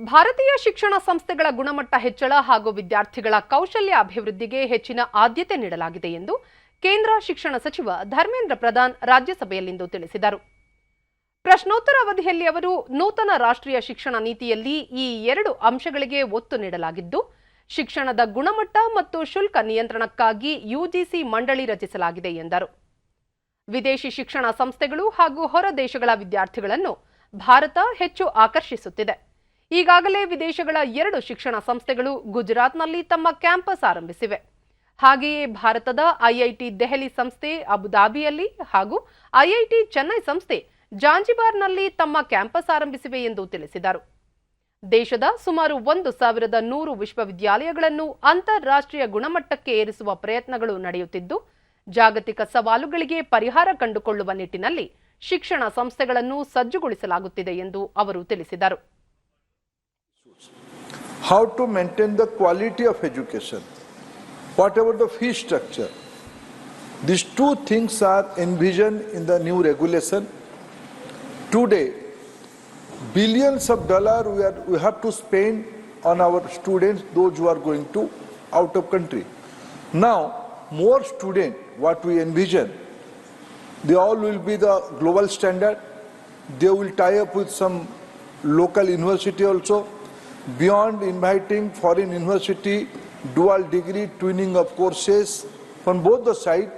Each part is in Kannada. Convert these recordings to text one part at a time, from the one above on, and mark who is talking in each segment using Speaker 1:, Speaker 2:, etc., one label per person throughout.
Speaker 1: ಭಾರತೀಯ ಶಿಕ್ಷಣ ಸಂಸ್ಥೆಗಳ ಗುಣಮಟ್ಟ ಹೆಚ್ಚಳ ಹಾಗೂ ವಿದ್ಯಾರ್ಥಿಗಳ ಕೌಶಲ್ಯ ಅಭಿವೃದ್ಧಿಗೆ ಹೆಚ್ಚಿನ ಆದ್ಯತೆ ನೀಡಲಾಗಿದೆ ಎಂದು ಕೇಂದ್ರ ಶಿಕ್ಷಣ ಸಚಿವ ಧರ್ಮೇಂದ್ರ ಪ್ರಧಾನ್ ರಾಜ್ಯಸಭೆಯಲ್ಲಿಂದು ತಿಳಿಸಿದರು. ಪ್ರಶ್ನೋತ್ತರ ಅವಧಿಯಲ್ಲಿ ಅವರು ನೂತನ ರಾಷ್ಟ್ರೀಯ ಶಿಕ್ಷಣ ನೀತಿಯಲ್ಲಿ ಈ ಎರಡು ಅಂಶಗಳಿಗೆ ಒತ್ತು ನೀಡಲಾಗಿದ್ದು, ಶಿಕ್ಷಣದ ಗುಣಮಟ್ಟ ಮತ್ತು ಶುಲ್ಕ ನಿಯಂತ್ರಣಕ್ಕಾಗಿ ಯುಜಿಸಿ ಮಂಡಳಿ ರಚಿಸಲಾಗಿದೆ ಎಂದರು. ವಿದೇಶಿ ಶಿಕ್ಷಣ ಸಂಸ್ಥೆಗಳು ಹಾಗೂ ಹೊರ ದೇಶಗಳ ವಿದ್ಯಾರ್ಥಿಗಳನ್ನು ಭಾರತ ಹೆಚ್ಚು ಆಕರ್ಷಿಸುತ್ತಿದೆ. ಈಗಾಗಲೇ ವಿದೇಶಗಳ ಎರಡು ಶಿಕ್ಷಣ ಸಂಸ್ಥೆಗಳು ಗುಜರಾತ್ನಲ್ಲಿ ತಮ್ಮ ಕ್ಯಾಂಪಸ್ ಆರಂಭಿಸಿವೆ. ಹಾಗೆಯೇ ಭಾರತದ ಐಐಟಿ ದೆಹಲಿ ಸಂಸ್ಥೆ ಅಬುಧಾಬಿಯಲ್ಲಿ ಹಾಗೂ ಐಐಟಿ ಚೆನ್ನೈ ಸಂಸ್ಥೆ ಜಾಂಜಿಬಾರ್ನಲ್ಲಿ ತಮ್ಮ ಕ್ಯಾಂಪಸ್ ಆರಂಭಿಸಿವೆ ಎಂದು ತಿಳಿಸಿದರು. ದೇಶದ ಸುಮಾರು ಒಂದು ಸಾವಿರದ ನೂರು ವಿಶ್ವವಿದ್ಯಾಲಯಗಳನ್ನು ಅಂತಾರಾಷ್ಟ್ರೀಯ ಗುಣಮಟ್ಟಕ್ಕೆ ಏರಿಸುವ ಪ್ರಯತ್ನಗಳು ನಡೆಯುತ್ತಿದ್ದು, ಜಾಗತಿಕ ಸವಾಲುಗಳಿಗೆ ಪರಿಹಾರ ಕಂಡುಕೊಳ್ಳುವ ನಿಟ್ಟಿನಲ್ಲಿ ಶಿಕ್ಷಣ ಸಂಸ್ಥೆಗಳನ್ನು ಸಜ್ಜುಗೊಳಿಸಲಾಗುತ್ತಿದೆ ಎಂದು ಅವರು ತಿಳಿಸಿದರು.
Speaker 2: How to maintain the quality of education, whatever the fee structure. These two things are envisioned in the new regulation. Today, billions of dollars we, are, we have to spend on our students, those who are going to out of country. Now, more students, what we envision, they all will be the global standard. They will tie up with some local university also. Beyond inviting foreign university, dual degree, twinning of courses from both the side,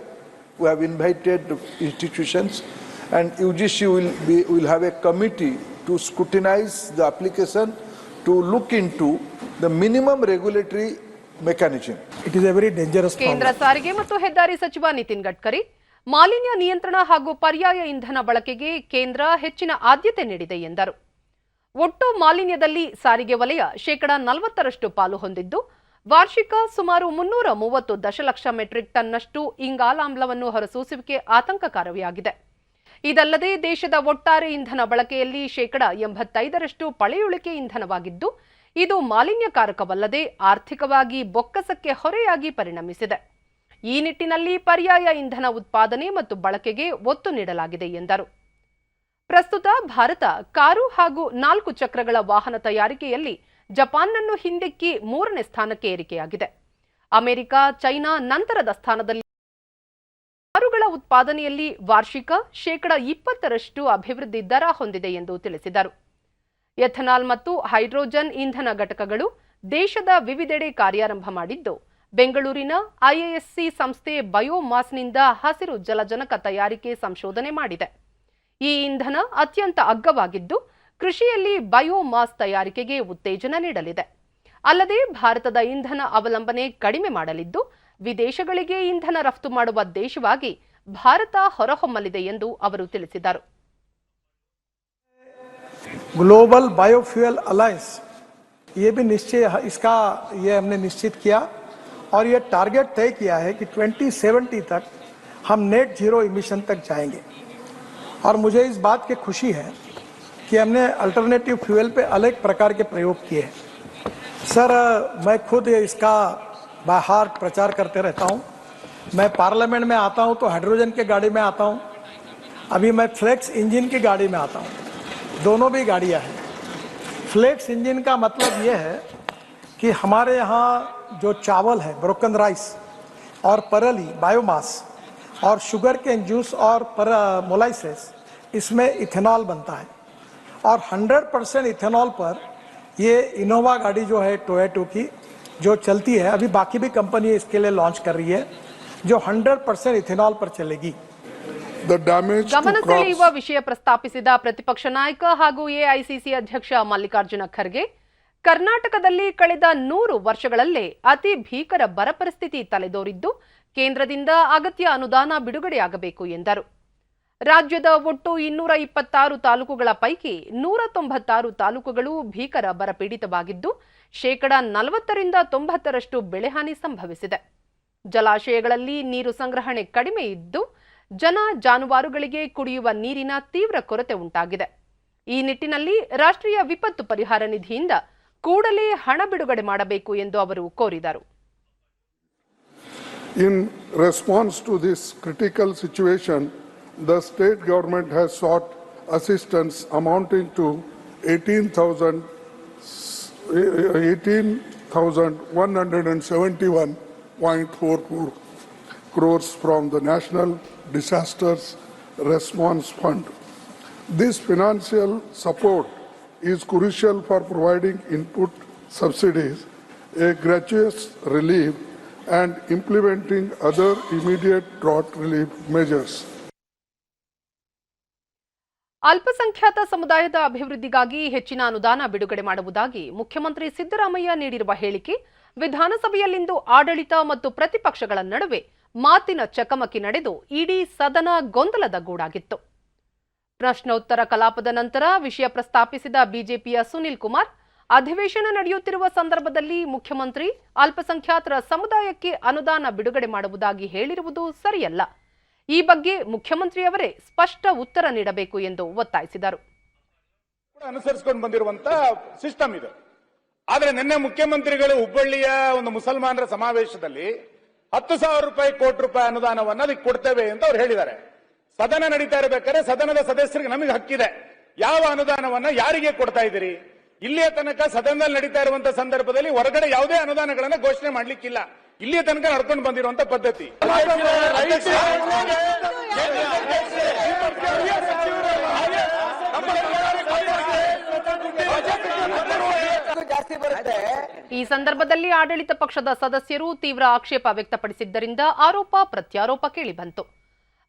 Speaker 2: we have invited institutions, and UGC will be will have a committee to scrutinize the application to look into the minimum regulatory mechanism.
Speaker 3: It is a very dangerous
Speaker 1: ಕೇಂದ್ರ
Speaker 3: Sarige
Speaker 1: ಸಾರಿಗೆ ಮತ್ತು ಹೆದ್ದಾರಿ ಸಚಿವ ನಿತಿನ್ ಗಡ್ಕರಿ ಮಾಲಿನ್ಯ ನಿಯಂತ್ರಣ ಹಾಗೂ ಪರ್ಯಾಯ ಇಂಧನ ಬಳಕೆಗೆ ಕೇಂದ್ರ ಹೆಚ್ಚಿನ ಆದ್ಯತೆ ನೀಡಿದೆ ಎಂದರು ಒಟ್ಟು ಮಾಲಿನ್ಯದಲ್ಲಿ ಸಾರಿಗೆ ವಲಯ ಶೇಕಡ ನಲವತ್ತರಷ್ಟು ಪಾಲು ಹೊಂದಿದ್ದು, ವಾರ್ಷಿಕ ಸುಮಾರು ಮುನ್ನೂರ ಮೂವತ್ತು ದಶಲಕ್ಷ ಮೆಟ್ರಿಕ್ ಟನ್ನಷ್ಟು ಇಂಗಾಲಾಮ್ಲವನ್ನು ಹೊರಸೂಸುವಿಕೆ ಆತಂಕಕಾರಿಯಾಗಿದೆ. ಇದಲ್ಲದೆ ದೇಶದ ಒಟ್ಟಾರೆ ಇಂಧನ ಬಳಕೆಯಲ್ಲಿ ಶೇಕಡ ಎಂಬತ್ತೈದರಷ್ಟು ಪಳೆಯುಳಿಕೆ ಇಂಧನವಾಗಿದ್ದು, ಇದು ಮಾಲಿನ್ಯಕಾರಕವಲ್ಲದೆ ಆರ್ಥಿಕವಾಗಿ ಬೊಕ್ಕಸಕ್ಕೆ ಹೊರೆಯಾಗಿ ಪರಿಣಮಿಸಿದೆ. ಈ ನಿಟ್ಟಿನಲ್ಲಿ ಪರ್ಯಾಯ ಇಂಧನ ಉತ್ಪಾದನೆ ಮತ್ತು ಬಳಕೆಗೆ ಒತ್ತು ನೀಡಲಾಗಿದೆ ಎಂದರು. ಪ್ರಸ್ತುತ ಭಾರತ ಕಾರು ಹಾಗೂ ನಾಲ್ಕು ಚಕ್ರಗಳ ವಾಹನ ತಯಾರಿಕೆಯಲ್ಲಿ ಜಪಾನ್ನನ್ನು ಹಿಂದಿಕ್ಕಿ ಮೂರನೇ ಸ್ಥಾನಕ್ಕೆ ಏರಿಕೆಯಾಗಿದೆ. ಅಮೆರಿಕ, ಚೈನಾ ನಂತರದ ಸ್ಥಾನದಲ್ಲಿ ಕಾರುಗಳ ಉತ್ಪಾದನೆಯಲ್ಲಿ ವಾರ್ಷಿಕ ಶೇಕಡ ಇಪ್ಪತ್ತರಷ್ಟು ಅಭಿವೃದ್ಧಿ ದರ ಹೊಂದಿದೆ ಎಂದು ತಿಳಿಸಿದರು. ಎಥನಾಲ್ ಮತ್ತು ಹೈಡ್ರೋಜನ್ ಇಂಧನ ಘಟಕಗಳು ದೇಶದ ವಿವಿಧೆಡೆ ಕಾರ್ಯಾರಂಭ ಮಾಡಿದ್ದು, ಬೆಂಗಳೂರಿನ ಐಎಎಸ್ಸಿ ಸಂಸ್ಥೆ ಬಯೋಮಾಸ್ನಿಂದ ಹಸಿರು ಜಲಜನಕ ತಯಾರಿಕೆ ಸಂಶೋಧನೆ ಮಾಡಿದೆ. ಈ ಇಂಧನ ಅತ್ಯಂತ ಅಗ್ಗವಾಗಿದ್ದು ಕೃಷಿಯಲ್ಲಿ ಬಯೋಮಾಸ್ ತಯಾರಿಕೆಗೆ ಉತ್ತೇಜನ ನೀಡಲಿದೆ ಅಲ್ಲದೆ ಭಾರತದ ಇಂಧನ ಅವಲಂಬನೆ ಕಡಿಮೆ ಮಾಡಲಿದ್ದು ವಿದೇಶಗಳಿಗೆ ಇಂಧನ ರಫ್ತು ಮಾಡುವ ದೇಶವಾಗಿ ಭಾರತ ಹೊರಹೊಮ್ಮಲಿದೆ ಎಂದು ಅವರು ತಿಳಿಸಿದರು
Speaker 3: ग्लोबल बायोफ्यूल अलायंस ये भी निश्चय इसका ये हमने निश्चित किया और ये टारगेट तय किया है कि 2070 तक हम नेट जीरो इमिशन तक जाएंगे और मुझे इस बात की खुशी है कि हमने अल्टरनेटिव फ्यूल पे अलग प्रकार के प्रयोग किए सर, मैं खुद इसका बाय हार्ट प्रचार करते रहता हूँ। मैं पार्लियामेंट में आता हूँ तो हाइड्रोजन के गाड़ी में आता हूँ। अभी मैं फ्लेक्स इंजन की गाड़ी में आता हूँ। दोनों भी गाड़ियाँ हैं। फ्लेक्स इंजन का मतलब ये है कि हमारे यहाँ जो चावल है ब्रोकन राइस और परली बायोमास और शुगर केन जूस और पर मोलाइसिस इसमें इथेनॉल बनता है और 100 परसेंट इथेनॉल पर ये इनोवा गाड़ी जो है टोयोटो की जो चलती है अभी बाकी भी कंपनी इसके लिए लॉन्च कर रही है जो 100 परसेंट इथेनॉल पर चलेगी
Speaker 4: the damage to
Speaker 1: ಗಮನ ಸೆಳೆಯುವ
Speaker 4: crops
Speaker 1: ವಿಷಯ ಪ್ರಸ್ತಾಪಿಸಿದ ಪ್ರತಿಪಕ್ಷ ನಾಯಕ ಹಾಗೂ ಎಐಸಿಸಿ ಅಧ್ಯಕ್ಷ ಮಲ್ಲಿಕಾರ್ಜುನ ಖರ್ಗೆ ಕರ್ನಾಟಕದಲ್ಲಿ ಕಳೆದ ನೂರು ವರ್ಷಗಳಲ್ಲೇ ಅತಿ ಭೀಕರ ಬರ ಪರಿಸ್ಥಿತಿ ತಲೆದೋರಿದ್ದು ಕೇಂದ್ರದಿಂದ ಅಗತ್ಯ ಅನುದಾನ ಬಿಡುಗಡೆಯಾಗಬೇಕು ಎಂದರು ರಾಜ್ಯದ ಒಟ್ಟು ಇನ್ನೂರ ಇಪ್ಪತ್ತಾರು ತಾಲೂಕುಗಳ ಪೈಕಿ ನೂರ ತೊಂಬತ್ತಾರು ತಾಲೂಕುಗಳು ಭೀಕರ ಬರಪೀಡಿತವಾಗಿದ್ದು, ಶೇಕಡ ನಲವತ್ತರಿಂದ ತೊಂಬತ್ತರಷ್ಟು ಬೆಳೆಹಾನಿ ಸಂಭವಿಸಿದೆ. ಜಲಾಶಯಗಳಲ್ಲಿ ನೀರು ಸಂಗ್ರಹಣೆ ಕಡಿಮೆ ಇದ್ದು, ಜನ ಜಾನುವಾರುಗಳಿಗೆ ಕುಡಿಯುವ ನೀರಿನ ತೀವ್ರ ಕೊರತೆ ಉಂಟಾಗಿದೆ. ಈ ನಿಟ್ಟಿನಲ್ಲಿ ರಾಷ್ಟ್ರೀಯ ವಿಪತ್ತು ಪರಿಹಾರ ನಿಧಿಯಿಂದ ಕೂಡಲೇ ಹಣ ಬಿಡುಗಡೆ ಮಾಡಬೇಕು ಎಂದು ಅವರು ಕೋರಿದರು.
Speaker 4: In response to this critical situation the state government has sought assistance amounting to 18000 18,171.44 crores from the National Disasters Response Fund. This financial support is crucial for providing input subsidies, a gratuitous relief, and implementing other immediate drought relief measures.
Speaker 1: ಅಲ್ಪಸಂಖ್ಯಾತ ಸಮುದಾಯದ ಅಭಿವೃದ್ಧಿಗಾಗಿ ಹೆಚ್ಚಿನ ಅನುದಾನ ಬಿಡುಗಡೆ ಮಾಡುವುದಾಗಿ ಮುಖ್ಯಮಂತ್ರಿ ಸಿದ್ದರಾಮಯ್ಯ ನೀಡಿರುವ ಹೇಳಿಕೆ, ವಿಧಾನಸಭೆಯಲ್ಲಿಂದು ಆಡಳಿತ ಮತ್ತು ಪ್ರತಿಪಕ್ಷಗಳ ನಡುವೆ ಮಾತಿನ ಚಕಮಕಿ ನಡೆದು ಇಡೀ ಸದನ ಗೊಂದಲದ ಗೂಡಾಗಿತ್ತು. ಪ್ರಶ್ನೋತ್ತರ ಕಲಾಪದ ನಂತರ ವಿಷಯ ಪ್ರಸ್ತಾಪಿಸಿದ ಬಿಜೆಪಿಯ ಸುನಿಲ್ ಕುಮಾರ್, ಅಧಿವೇಶನ ನಡೆಯುತ್ತಿರುವ ಸಂದರ್ಭದಲ್ಲಿ ಮುಖ್ಯಮಂತ್ರಿ ಅಲ್ಪಸಂಖ್ಯಾತರ ಸಮುದಾಯಕ್ಕೆ ಅನುದಾನ ಬಿಡುಗಡೆ ಮಾಡುವುದಾಗಿ ಹೇಳಿರುವುದು ಸರಿಯಲ್ಲ. ಈ ಬಗ್ಗೆ ಮುಖ್ಯಮಂತ್ರಿಯವರೇ ಸ್ಪಷ್ಟ ಉತ್ತರ ನೀಡಬೇಕು ಎಂದು ಒತ್ತಾಯಿಸಿದರು.
Speaker 5: ಕೂಡ ಅನುಸರಿಸಿಕೊಂಡು ಬಂದಿರುವಂತ ಸಿಸ್ಟಮ್ ಇದು. ಆದರೆ ನಿನ್ನೆ ಮುಖ್ಯಮಂತ್ರಿಗಳು ಹುಬ್ಬಳ್ಳಿಯ ಒಂದು ಮುಸಲ್ಮಾನರ ಸಮಾವೇಶದಲ್ಲಿ ಹತ್ತು ಸಾವಿರ ರೂಪಾಯಿ, ಕೋಟಿ ರೂಪಾಯಿ ಅನುದಾನವನ್ನು ಅದಕ್ಕೆ ಕೊಡ್ತೇವೆ ಅಂತ ಅವ್ರು ಹೇಳಿದ್ದಾರೆ. ಸದನ ನಡೀತಾ ಇರಬೇಕಾದ್ರೆ ಸದನದ ಸದಸ್ಯರಿಗೆ ನಮಗೆ ಹಕ್ಕಿದೆ. ಯಾವ ಅನುದಾನವನ್ನ ಯಾರಿಗೆ ಕೊಡ್ತಾ ಇದ್ದೀರಿ? ಇಲ್ಲಿಯ ತನಕ ಸದನದಲ್ಲಿ ನಡೀತಾ ಇರುವಂತಹ ಸಂದರ್ಭದಲ್ಲಿ ಹೊರಗಡೆ ಯಾವುದೇ ಅನುದಾನಗಳನ್ನು ಘೋಷಣೆ ಮಾಡ್ಲಿಕ್ಕಿಲ್ಲ. ಇಲ್ಲಿಯ ತನಕ ನಡ್ಕೊಂಡು ಬಂದಿರುವಂತ ಪದ್ಧತಿ.
Speaker 1: ಈ ಸಂದರ್ಭದಲ್ಲಿ ಆಡಳಿತ ಪಕ್ಷದ ಸದಸ್ಯರು ತೀವ್ರ ಆಕ್ಷೇಪ ವ್ಯಕ್ತಪಡಿಸಿದ್ದರಿಂದ ಆರೋಪ ಪ್ರತ್ಯಾರೋಪ ಕೇಳಿಬಂತು.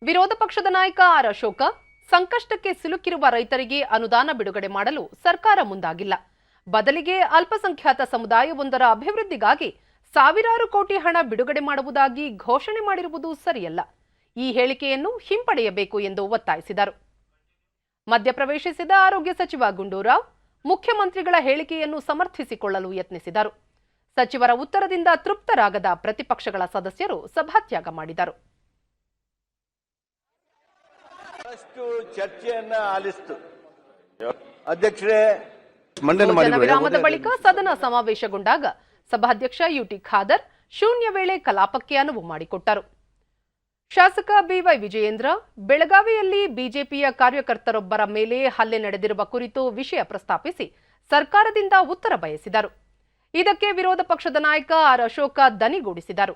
Speaker 1: ವಿರೋಧ ಪಕ್ಷದ ನಾಯಕ ಆರ್ ಅಶೋಕ, ಸಂಕಷ್ಟಕ್ಕೆ ಸಿಲುಕಿರುವ ರೈತರಿಗೆ ಅನುದಾನ ಬಿಡುಗಡೆ ಮಾಡಲು ಸರ್ಕಾರ ಮುಂದಾಗಿಲ್ಲ. ಬದಲಿಗೆ ಅಲ್ಪಸಂಖ್ಯಾತ ಸಮುದಾಯವೊಂದರ ಅಭಿವೃದ್ಧಿಗಾಗಿ ಸಾವಿರಾರು ಕೋಟಿ ಹಣ ಬಿಡುಗಡೆ ಮಾಡುವುದಾಗಿ ಘೋಷಣೆ ಮಾಡಿರುವುದು ಸರಿಯಲ್ಲ. ಈ ಹೇಳಿಕೆಯನ್ನು ಹಿಂಪಡೆಯಬೇಕು ಎಂದು ಒತ್ತಾಯಿಸಿದರು. ಮಧ್ಯಪ್ರವೇಶಿಸಿದ ಆರೋಗ್ಯ ಸಚಿವ ಗುಂಡೂರಾವ್ ಮುಖ್ಯಮಂತ್ರಿಗಳ ಹೇಳಿಕೆಯನ್ನು ಸಮರ್ಥಿಸಿಕೊಳ್ಳಲು ಯತ್ನಿಸಿದರು. ಸಚಿವರ ಉತ್ತರದಿಂದ ತೃಪ್ತರಾಗದ ಪ್ರತಿಪಕ್ಷಗಳ ಸದಸ್ಯರು ಸಭಾತ್ಯಾಗ ಮಾಡಿದರು.
Speaker 6: ಚರ್ಚೆಯನ್ನ ಆಲಿಸ್ತು. ಅಧ್ಯಕ್ಷರೇ
Speaker 1: ವಿರಾಮದ ಬಳಿಕ ಸದನ ಸಮಾವೇಶಗೊಂಡಾಗ ಸಭಾಧ್ಯಕ್ಷ ಯುಟಿ ಖಾದರ್ ಶೂನ್ಯ ವೇಳೆ ಕಲಾಪಕ್ಕೆ ಅನುವು ಮಾಡಿಕೊಟ್ಟರು. ಶಾಸಕ ಬಿವೈ ವಿಜಯೇಂದ್ರ, ಬೆಳಗಾವಿಯಲ್ಲಿ ಬಿಜೆಪಿಯ ಕಾರ್ಯಕರ್ತರೊಬ್ಬರ ಮೇಲೆ ಹಲ್ಲೆ ನಡೆದಿರುವ ಕುರಿತು ವಿಷಯ ಪ್ರಸ್ತಾಪಿಸಿ ಸರ್ಕಾರದಿಂದ ಉತ್ತರ ಬಯಸಿದರು. ಇದಕ್ಕೆ ವಿರೋಧ ಪಕ್ಷದ ನಾಯಕ ಆರ್ ಅಶೋಕ ದನಿಗೂಡಿಸಿದರು.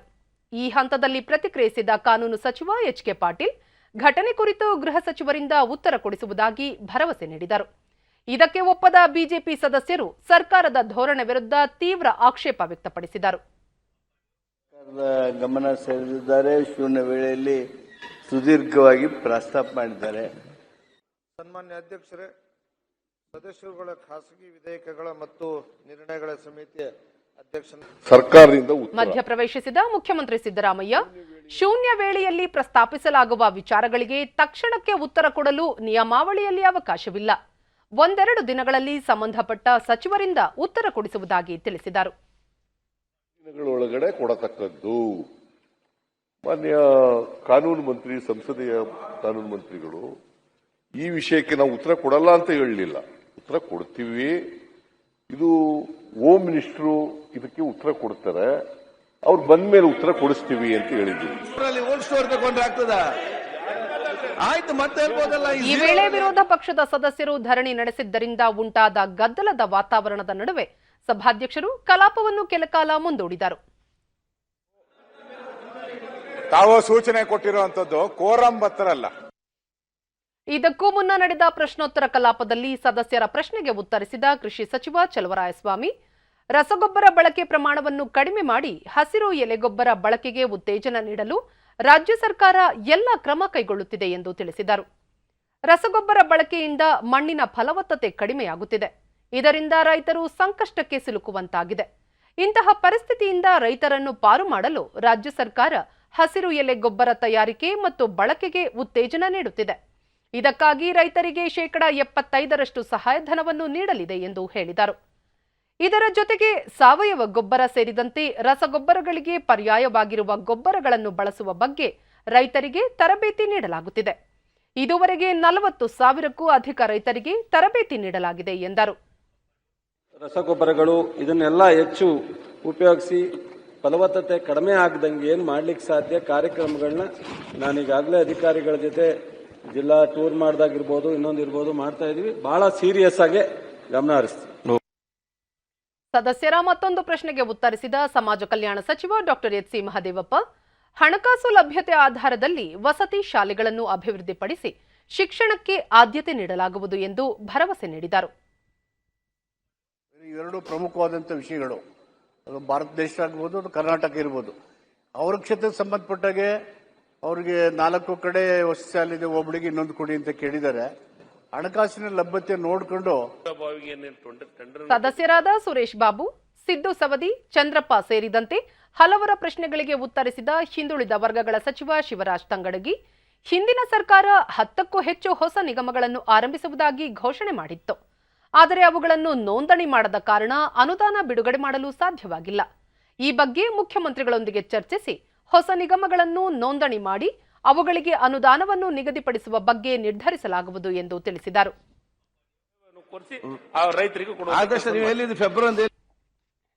Speaker 1: ಈ ಹಂತದಲ್ಲಿ ಪ್ರತಿಕ್ರಿಯಿಸಿದ ಕಾನೂನು ಸಚಿವ ಎಚ್ ಕೆ ಪಾಟೀಲ್, ಘಟನೆ ಕುರಿತು ಗೃಹ ಸಚಿವರಿಂದ ಉತ್ತರ ಕೊಡಿಸುವುದಾಗಿ ಭರವಸೆ ನೀಡಿದರು. ಇದಕ್ಕೆ ಒಪ್ಪದ ಬಿಜೆಪಿ ಸದಸ್ಯರು ಸರ್ಕಾರದ ಧೋರಣೆ ವಿರುದ್ಧ ತೀವ್ರ ಆಕ್ಷೇಪ ವ್ಯಕ್ತಪಡಿಸಿದರು.
Speaker 6: ಸರ್ಕಾರದ ಗಮನ ಸೆಳೆದಿದ್ದಾರೆ. ಶೂನ್ಯ ವೇಳೆಯಲ್ಲಿ ಸುದೀರ್ಘವಾಗಿ ಪ್ರಸ್ತಾಪ ಮಾಡಿದ್ದಾರೆ.
Speaker 7: ಸನ್ಮಾನ್ಯ ಅಧ್ಯಕ್ಷರೇ ಸದಸ್ಯರುಗಳ ಖಾಸಗಿ ವಿಧೇಯಕಗಳ ಮತ್ತು ನಿರ್ಣಯಗಳ ಸಮಿತಿಯ ಅಧ್ಯಕ್ಷ
Speaker 8: ಸರ್ಕಾರದಿಂದ ಉತ್ತರ.
Speaker 1: ಮಧ್ಯಪ್ರವೇಶಿಸಿದ ಮುಖ್ಯಮಂತ್ರಿ ಸಿದ್ದರಾಮಯ್ಯ ಶೂನ್ಯ ವೇಳೆಯಲ್ಲಿ ಪ್ರಸ್ತಾಪಿಸಲಾಗುವ ವಿಚಾರಗಳಿಗೆ ತಕ್ಷಣಕ್ಕೆ ಉತ್ತರ ಕೊಡಲು ನಿಯಮಾವಳಿಯಲ್ಲಿ ಅವಕಾಶವಿಲ್ಲ. ಒಂದೆರಡು ದಿನಗಳಲ್ಲಿ ಸಂಬಂಧಪಟ್ಟ ಸಚಿವರಿಂದ ಉತ್ತರ ಕೊಡಿಸುವುದಾಗಿ ತಿಳಿಸಿದರು.
Speaker 8: ದಿನಗಳೊಳಗಡೆ ಕೊಡತಕ್ಕದ್ದು ಮಾನ್ಯ ಕಾನೂನು ಮಂತ್ರಿ ಸಂಸದೀಯ ಕಾನೂನು ಮಂತ್ರಿಗಳು ಈ ವಿಷಯಕ್ಕೆ ನಾವು ಉತ್ತರ ಕೊಡಲ್ಲ ಅಂತ ಹೇಳಲಿಲ್ಲ. ಉತ್ತರ ಕೊಡ್ತೀವಿ. ಇದು ಹೋಮ್ ಮಿನಿಸ್ಟ್ರು ಇದಕ್ಕೆ ಉತ್ತರ ಕೊಡ್ತಾರೆ. ಅವ್ರು ಬಂದ ಮೇಲೆ ಉತ್ತರ ಕೊಡಿಸ್ತೀವಿ ಅಂತ ಹೇಳಿದ್ವಿ
Speaker 6: ಆಯ್ತು ಮತ್ತೆ
Speaker 1: ಈ ವೇಳೆ ವಿರೋಧ ಪಕ್ಷದ ಸದಸ್ಯರು ಧರಣಿ ನಡೆಸಿದ್ದರಿಂದ ಉಂಟಾದ ಗದ್ದಲದ ವಾತಾವರಣದ ನಡುವೆ ಸಭಾಧ್ಯಕ್ಷರು ಕಲಾಪವನ್ನು ಕೆಲಕಾಲ ಮುಂದೂಡಿದರು.
Speaker 5: ತಾವು ಸೂಚನೆ ಕೊಟ್ಟಿರುವಂತದ್ದು ಕೋರಂ ಬತ್ತರಲ್ಲ
Speaker 1: ಇದಕ್ಕೂ ಮುನ್ನ ನಡೆದ ಪ್ರಶ್ನೋತ್ತರ ಕಲಾಪದಲ್ಲಿ ಸದಸ್ಯರ ಪ್ರಶ್ನೆಗೆ ಉತ್ತರಿಸಿದ ಕೃಷಿ ಸಚಿವ ಚಲವರಾಯಸ್ವಾಮಿ ರಸಗೊಬ್ಬರ ಬಳಕೆ ಪ್ರಮಾಣವನ್ನು ಕಡಿಮೆ ಮಾಡಿ ಹಸಿರು ಎಲೆಗೊಬ್ಬರ ಬಳಕೆಗೆ ಉತ್ತೇಜನ ನೀಡಲು ರಾಜ್ಯ ಸರ್ಕಾರ ಎಲ್ಲ ಕ್ರಮ ಕೈಗೊಳ್ಳುತ್ತಿದೆ ಎಂದು ತಿಳಿಸಿದರು. ರಸಗೊಬ್ಬರ ಬಳಕೆಯಿಂದ ಮಣ್ಣಿನ ಫಲವತ್ತತೆ ಕಡಿಮೆಯಾಗುತ್ತಿದೆ. ಇದರಿಂದ ರೈತರು ಸಂಕಷ್ಟಕ್ಕೆ ಸಿಲುಕುವಂತಾಗಿದೆ. ಇಂತಹ ಪರಿಸ್ಥಿತಿಯಿಂದ ರೈತರನ್ನು ಪಾರು ಮಾಡಲು ರಾಜ್ಯ ಸರ್ಕಾರ ಹಸಿರು ಎಲೆ ಗೊಬ್ಬರ ತಯಾರಿಕೆ ಮತ್ತು ಬಳಕೆಗೆ ಉತ್ತೇಜನ ನೀಡುತ್ತಿದೆ. ಇದಕ್ಕಾಗಿ ರೈತರಿಗೆ ಶೇಕಡಾ ಎಪ್ಪತ್ತೈದರಷ್ಟು ಸಹಾಯಧನವನ್ನು ನೀಡಲಿದೆ ಎಂದು ಹೇಳಿದರು. ಇದರ ಜೊತೆಗೆ ಸಾವಯವ ಗೊಬ್ಬರ ಸೇರಿದಂತೆ ರಸಗೊಬ್ಬರಗಳಿಗೆ ಪರ್ಯಾಯವಾಗಿರುವ ಗೊಬ್ಬರಗಳನ್ನು ಬಳಸುವ ಬಗ್ಗೆ ರೈತರಿಗೆ ತರಬೇತಿ ನೀಡಲಾಗುತ್ತಿದೆ. ಇದುವರೆಗೆ ನಲವತ್ತು ಸಾವಿರಕ್ಕೂ ಅಧಿಕ ರೈತರಿಗೆ ತರಬೇತಿ ನೀಡಲಾಗಿದೆ ಎಂದರು.
Speaker 9: ರಸಗೊಬ್ಬರಗಳು ಇದನ್ನೆಲ್ಲ ಹೆಚ್ಚು ಉಪಯೋಗಿಸಿ ಫಲವತ್ತತೆ ಕಡಿಮೆ ಆಗದಂಗೆ ಏನು ಮಾಡ್ಲಿಕ್ಕೆ ಸಾಧ್ಯ ಕಾರ್ಯಕ್ರಮಗಳನ್ನ ನಾನೀಗಾಗಲೇ ಅಧಿಕಾರಿಗಳ ಜೊತೆ ಜಿಲ್ಲಾ ಟೂರ್ ಮಾಡ್ದಾಗಿರ್ಬೋದು ಇನ್ನೊಂದು ಇರ್ಬೋದು ಮಾಡ್ತಾ ಇದೀವಿ. ಬಹಳ ಸೀರಿಯಸ್ ಆಗಿ ಗಮನ ಹರಿಸ್ತೀವಿ.
Speaker 1: ಸದಸ್ಯರ ಮತ್ತೊಂದು ಪ್ರಶ್ನೆಗೆ ಉತ್ತರಿಸಿದ ಸಮಾಜ ಕಲ್ಯಾಣ ಸಚಿವ ಡಾಕ್ಟರ್ ಎಚ್ ಸಿ ಮಹದೇವಪ್ಪ, ಹಣಕಾಸು ಲಭ್ಯತೆ ಆಧಾರದಲ್ಲಿ ವಸತಿ ಶಾಲೆಗಳನ್ನು ಅಭಿವೃದ್ಧಿಪಡಿಸಿ ಶಿಕ್ಷಣಕ್ಕೆ ಆದ್ಯತೆ ನೀಡಲಾಗುವುದು ಎಂದು ಭರವಸೆ ನೀಡಿದರು.
Speaker 10: ಇವೆರಡು ಪ್ರಮುಖವಾದಂಥ ವಿಷಯಗಳು, ಅದು ಭಾರತ ದೇಶ ಆಗ್ಬೋದು ಅದು ಕರ್ನಾಟಕ ಇರ್ಬೋದು, ಅವ್ರ ಕ್ಷೇತ್ರಕ್ಕೆ ಸಂಬಂಧಪಟ್ಟಾಗೆ ಅವರಿಗೆ ನಾಲ್ಕು ಕಡೆ ವಸತಿ ಶಾಲೆ ಇದೆ ಒಬ್ಬಳಿಗೆ ಇನ್ನೊಂದು ಕೊಡಿ ಅಂತ ಕೇಳಿದ್ದಾರೆ. ಹಣಕಾಸಿನ ಲಭ್ಯತೆ ನೋಡಿಕೊಂಡು
Speaker 1: ಸದಸ್ಯರಾದ ಸುರೇಶ್ ಬಾಬು ಸಿದ್ದು ಸವದಿ ಚಂದ್ರಪ್ಪ ಸೇರಿದಂತೆ ಹಲವರ ಪ್ರಶ್ನೆಗಳಿಗೆ ಉತ್ತರಿಸಿದ ಹಿಂದುಳಿದ ವರ್ಗಗಳ ಸಚಿವ ಶಿವರಾಜ್ ತಂಗಡಗಿ ಹಿಂದಿನ ಸರ್ಕಾರ ಹತ್ತಕ್ಕೂ ಹೆಚ್ಚು ಹೊಸ ನಿಗಮಗಳನ್ನು ಆರಂಭಿಸುವುದಾಗಿ ಘೋಷಣೆ ಮಾಡಿತ್ತು. ಆದರೆ ಅವುಗಳನ್ನು ನೋಂದಣಿ ಮಾಡದ ಕಾರಣ ಅನುದಾನ ಬಿಡುಗಡೆ ಮಾಡಲು ಸಾಧ್ಯವಾಗಿಲ್ಲ. ಈ ಬಗ್ಗೆ ಮುಖ್ಯಮಂತ್ರಿಗಳೊಂದಿಗೆ ಚರ್ಚಿಸಿ ಹೊಸ ನಿಗಮಗಳನ್ನು ನೋಂದಣಿ ಮಾಡಿ ಅವುಗಳಿಗೆ ಅನುದಾನವನ್ನು ನಿಗದಿಪಡಿಸುವ ಬಗ್ಗೆ ನಿರ್ಧರಿಸಲಾಗುವುದು ಎಂದು ತಿಳಿಸಿದರು.